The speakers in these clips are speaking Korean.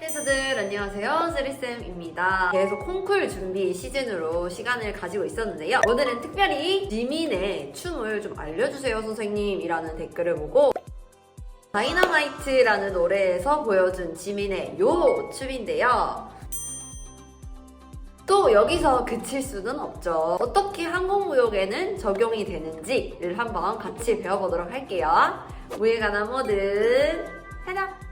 댄서들 안녕하세요 세리쌤입니다 계속 콩쿨 준비 시즌으로 시간을 가지고 있었는데요 오늘은 특별히 지민의 춤을 좀 알려주세요 선생님 이라는 댓글을 보고 다이너마이트라는 노래에서 보여준 지민의 요 춤인데요 또 여기서 그칠 수는 없죠. 어떻게 항공무역에는 적용이 되는지를 한번 같이 배워보도록 할게요. 무에 관한 모든 해답!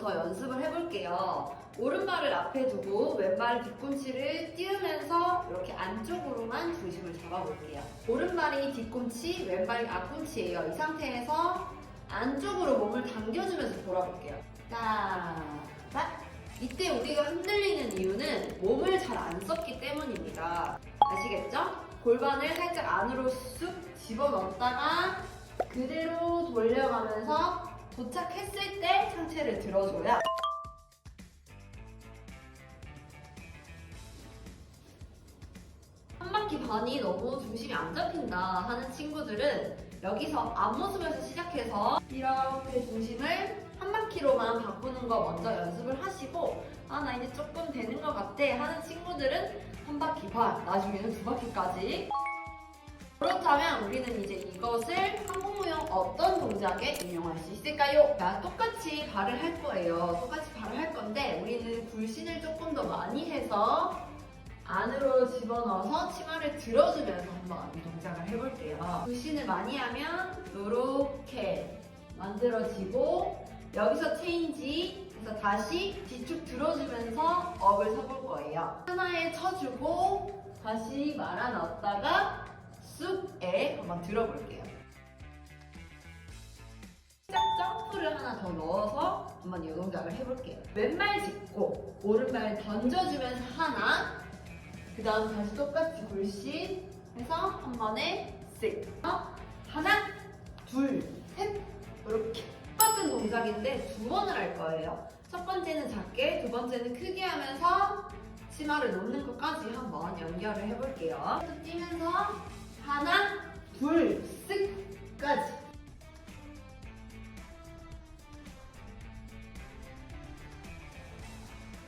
것부터 연습을 해볼게요. 오른발을 앞에 두고 왼발 뒤꿈치를 띄우면서 이렇게 안쪽으로만 중심을 잡아볼게요. 오른발이 뒤꿈치, 왼발이 앞꿈치예요. 이 상태에서 안쪽으로 몸을 당겨주면서 돌아볼게요. 딱. 이때 우리가 흔들리는 이유는 몸을 잘 안 썼기 때문입니다. 아시겠죠? 골반을 살짝 안으로 쑥 집어넣었다가 그대로 돌려가면서 도착했을 때 상체를 들어줘야 한 바퀴 반이 너무 중심이 안 잡힌다 하는 친구들은 여기서 앞모습에서 시작해서 이렇게 중심을 한 바퀴로만 바꾸는 거 먼저 연습을 하시고 아 나 이제 조금 되는 것 같아 하는 친구들은 한 바퀴 반 나중에는 두 바퀴까지 그렇다면 우리는 이제 이것을 항공무용 어떤 동작에 응용할 수 있을까요? 자, 똑같이 발을 할 거예요. 똑같이 발을 할 건데 우리는 굴신을 조금 더 많이 해서 안으로 집어넣어서 치마를 들어주면서 한번 이 동작을 해볼게요. 굴신을 많이 하면 이렇게 만들어지고 여기서 체인지 그래서 다시 뒤축 들어주면서 업을 서볼 거예요. 하나에 쳐주고 다시 말아 넣었다가 쑥에 한번 들어볼게요. 살짝 점프를 하나 더 넣어서 한번 이 동작을 해볼게요. 왼발 짚고 오른발 던져주면서 하나 그 다음 다시 똑같이 굴신 해서 한 번에 쓱 어? 하나 둘 셋 이렇게 똑같은 동작인데 두 번을 할 거예요. 첫 번째는 작게 두 번째는 크게 하면서 치마를 놓는 것까지 한번 연결을 해볼게요. 또 뛰면서 하나 둘 쓱까지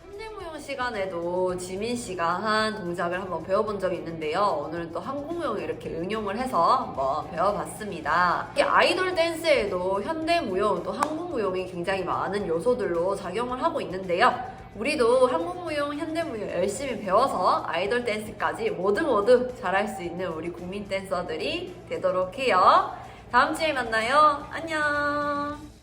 현대무용 시간에도 지민 씨가 한 동작을 한번 배워본 적이 있는데요. 오늘은 또 한국무용에 이렇게 응용을 해서 한번 배워봤습니다. 이 아이돌 댄스에도 현대무용 또 한국무용이 굉장히 많은 요소들로 작용을 하고 있는데요. 우리도 한국무용, 현대무용 열심히 배워서 아이돌 댄스까지 모두 모두 잘할 수 있는 우리 국민 댄서들이 되도록 해요. 다음 주에 만나요. 안녕.